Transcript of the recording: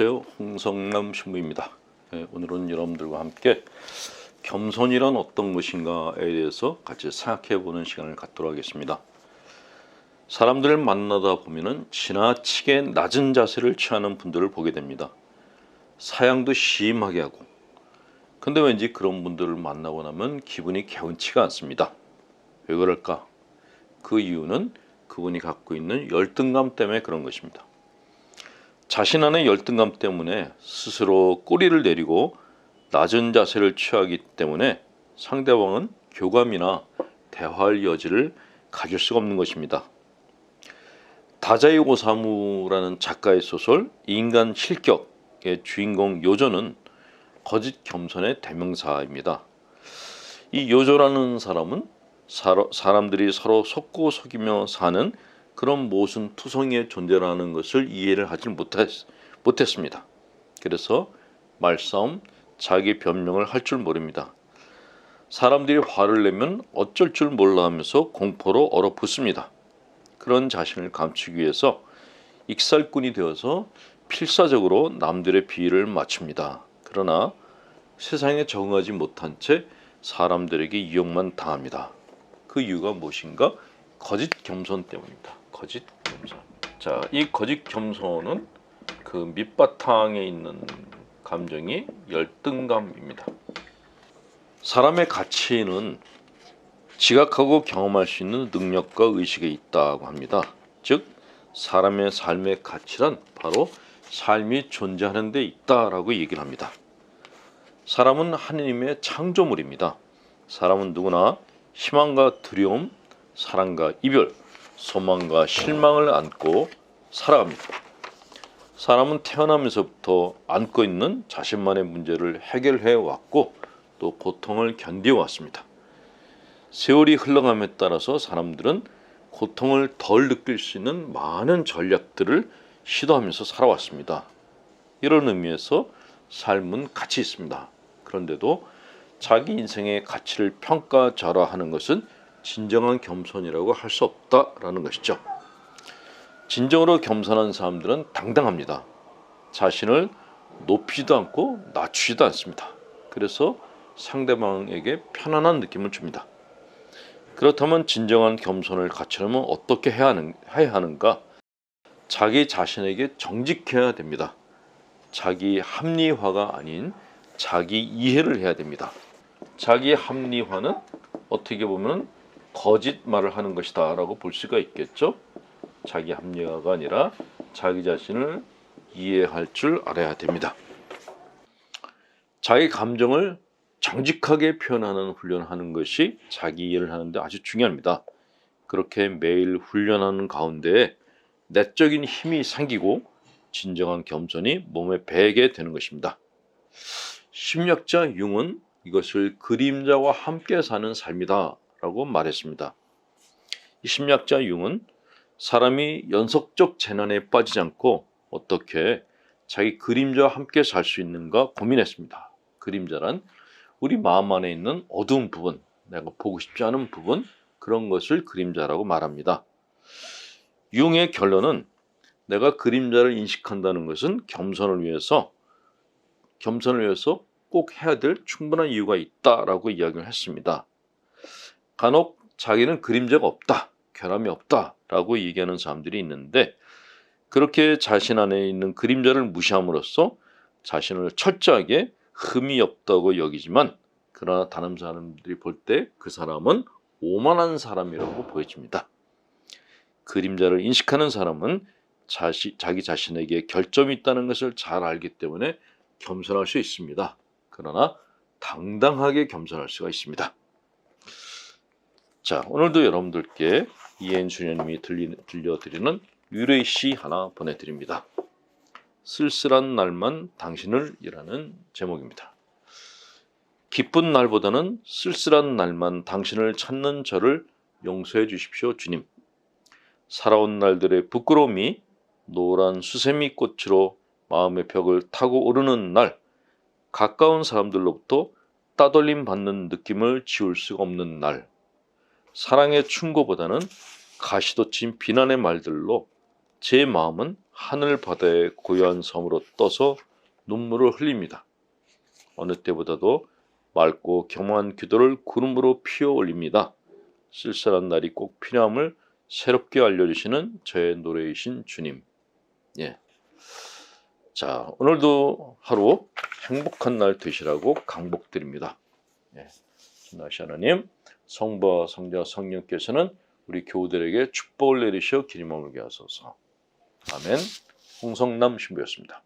안녕하세요. 홍성남 신부입니다. 예, 오늘은 여러분들과 함께 겸손이란 어떤 것인가에 대해서 같이 생각해 보는 시간을 갖도록 하겠습니다. 사람들을 만나다 보면은 지나치게 낮은 자세를 취하는 분들을 보게 됩니다. 사양도 심하게 하고. 근데 왠지 그런 분들을 만나고 나면 기분이 개운치가 않습니다. 왜 그럴까? 그 이유는 그분이 갖고 있는 열등감 때문에 그런 것입니다. 자신 안의 열등감 때문에 스스로 꼬리를 내리고 낮은 자세를 취하기 때문에 상대방은 교감이나 대화할 여지를 가질 수가 없는 것입니다. 다자이 오사무라는 작가의 소설 인간 실격의 주인공 요조는 거짓 겸손의 대명사입니다. 이 요조라는 사람은 사람들이 서로 속고 속이며 사는 그런 모순 투성이의 존재라는 것을 이해를 하지 못했, 못했습니다. 그래서 말싸움, 자기 변명을 할 줄 모릅니다. 사람들이 화를 내면 어쩔 줄 몰라 하면서 공포로 얼어붙습니다. 그런 자신을 감추기 위해서 익살꾼이 되어서 필사적으로 남들의 비위를 맞춥니다. 그러나 세상에 적응하지 못한 채 사람들에게 이용만 당합니다. 그 이유가 무엇인가? 거짓 겸손 때문입니다. 거짓 겸손. 자, 이 거짓 겸손은 그 밑바탕에 있는 감정이 열등감입니다. 사람의 가치는 지각하고 경험할 수 있는 능력과 의식에 있다고 합니다. 즉, 사람의 삶의 가치란 바로 삶이 존재하는 데 있다라고 얘기를 합니다. 사람은 하느님의 창조물입니다. 사람은 누구나 희망과 두려움, 사랑과 이별, 소망과 실망을 안고 살아갑니다. 사람은 태어나면서부터 안고 있는 자신만의 문제를 해결해 왔고 또 고통을 견뎌 왔습니다. 세월이 흘러감에 따라서 사람들은 고통을 덜 느낄 수 있는 많은 전략들을 시도하면서 살아왔습니다. 이런 의미에서 삶은 가치 있습니다. 그런데도 자기 인생의 가치를 평가절하하는 것은 진정한 겸손이라고 할 수 없다라는 것이죠. 진정으로 겸손한 사람들은 당당합니다. 자신을 높이지도 않고 낮추지도 않습니다. 그래서 상대방에게 편안한 느낌을 줍니다. 그렇다면 진정한 겸손을 갖추려면 어떻게 해야, 하는, 해야 하는가? 자기 자신에게 정직해야 됩니다. 자기 합리화가 아닌 자기 이해를 해야 됩니다. 자기 합리화는 어떻게 보면 거짓말을 하는 것이다 라고 볼 수가 있겠죠. 자기 합리화가 아니라 자기 자신을 이해할 줄 알아야 됩니다. 자기 감정을 정직하게 표현하는 훈련하는 것이 자기 이해를 하는데 아주 중요합니다. 그렇게 매일 훈련하는 가운데 내적인 힘이 생기고 진정한 겸손이 몸에 배게 되는 것입니다. 심리학자 융은 이것을 그림자와 함께 사는 삶이다 라고 말했습니다. 이 심리학자 융은 사람이 연속적 재난에 빠지지 않고 어떻게 자기 그림자와 함께 살 수 있는가 고민했습니다. 그림자란 우리 마음 안에 있는 어두운 부분, 내가 보고 싶지 않은 부분, 그런 것을 그림자라고 말합니다. 융의 결론은 내가 그림자를 인식한다는 것은 겸손을 위해서 겸손을 위해서 꼭 해야 될 충분한 이유가 있다라고 이야기를 했습니다. 간혹 자기는 그림자가 없다, 결함이 없다라고 얘기하는 사람들이 있는데 그렇게 자신 안에 있는 그림자를 무시함으로써 자신을 철저하게 흠이 없다고 여기지만 그러나 다른 사람들이 볼 때 그 사람은 오만한 사람이라고 보여집니다. 그림자를 인식하는 사람은 자시, 자기 자신에게 결점이 있다는 것을 잘 알기 때문에 겸손할 수 있습니다. 그러나 당당하게 겸손할 수가 있습니다. 자, 오늘도 여러분들께 이엔 주님이 들려드리는 유레이 시 하나 보내드립니다. 쓸쓸한 날만 당신을 이라는 제목입니다. 기쁜 날보다는 쓸쓸한 날만 당신을 찾는 저를 용서해 주십시오, 주님. 살아온 날들의 부끄러움이 노란 수세미 꽃으로 마음의 벽을 타고 오르는 날, 가까운 사람들로부터 따돌림 받는 느낌을 지울 수가 없는 날, 사랑의 충고보다는 가시돋친 비난의 말들로 제 마음은 하늘 바다의 고요한 섬으로 떠서 눈물을 흘립니다. 어느 때보다도 맑고 겸허한 기도를 구름으로 피어 올립니다. 쓸쓸한 날이 꼭 필요함을 새롭게 알려주시는 저의 노래이신 주님. 예. 자, 오늘도 하루 행복한 날 되시라고 강복드립니다. 예. 신나시 하나님, 성부와 성자 성령께서는 우리 교우들에게 축복을 내리셔 길이 머물게 하소서. 아멘. 홍성남 신부였습니다.